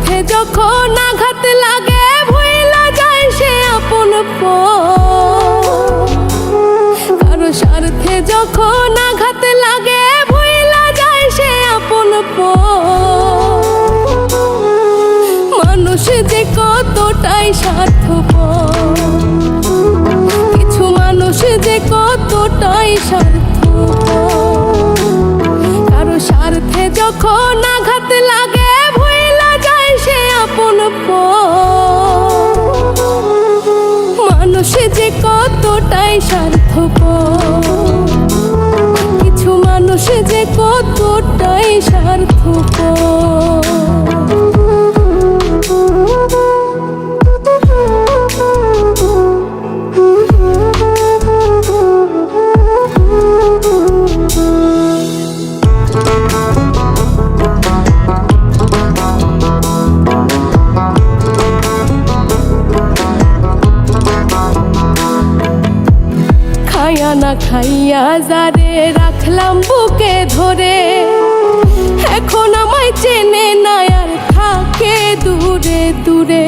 দুঃখে যখন আঘাত লাগে, ভুইলা যায় সে আপন কারও স্বার্থে যখন আঘাত লাগে, ভুইলা যায় সে আপন মানুষ যে কতটাই স্বার্থপ কিছু মানুষ যে কতটাই সার্থ কারও স্বার্থে যখন আঘাত লাগে কিছু মানুষ যে কতটাই স্বার্থপর খাইয়া যারে রাখলাম বুকে ধরে। এখন আমায় চেনে না আর থাকে দূরে দূরে।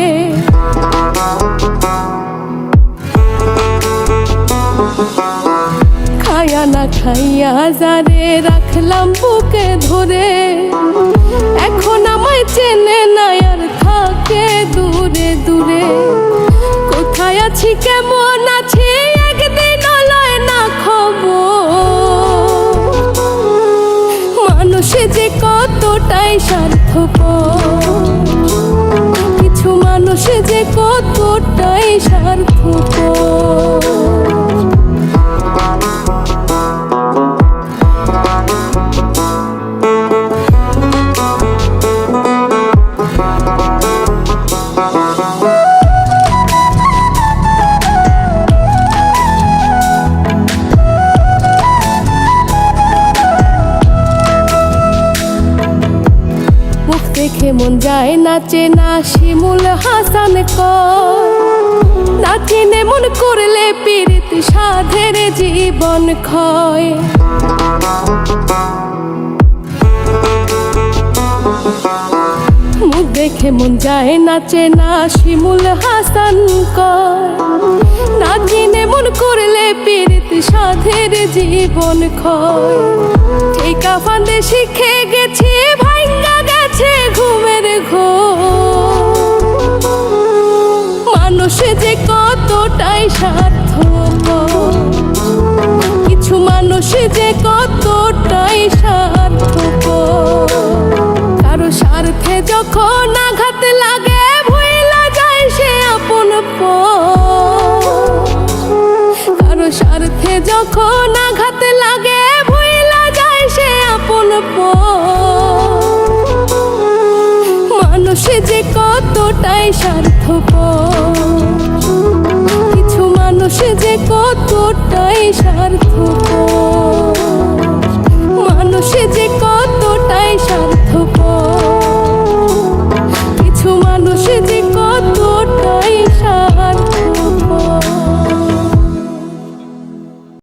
খাইয়া না খাইয়া যারে রাখলাম বুকে ধরে। এখন আমায় চেনে না আর থাকে দূরে দূরে। কোথায় আছি, কেমন আছি? কিছু মানুষ যে কতটাই স্বার্থপর দেখে মন যায় নাচে না, শিমুল হাসান কর। নাচিনে মন করলে পীড়িত সাধের জীবন ক্ষয়। দেখে মন যায় নাচে না, শিমুল হাসান কর। নাচিনে মন করলে পীড়িত সাধের জীবন ক্ষয়। ঠিকা ফান্দে শিখে গেছি ভাঙ্গা গেছে ঘুমের ঘোর মানুষ যে কতটাই স্বার্থপর, কিছু মানুষ যে কতটাই স্বার্থপর কারও স্বার্থে যখন আঘাত লাগে, ভুইলা যায় সে আপন। কারও স্বার্থে যখন আঘাত লাগে, ভুইলা যায় সে আপন পর। মানুষ যে কতটাই স্বার্থপর কিছু মানুষে যে কতটাই স্বার্থপর।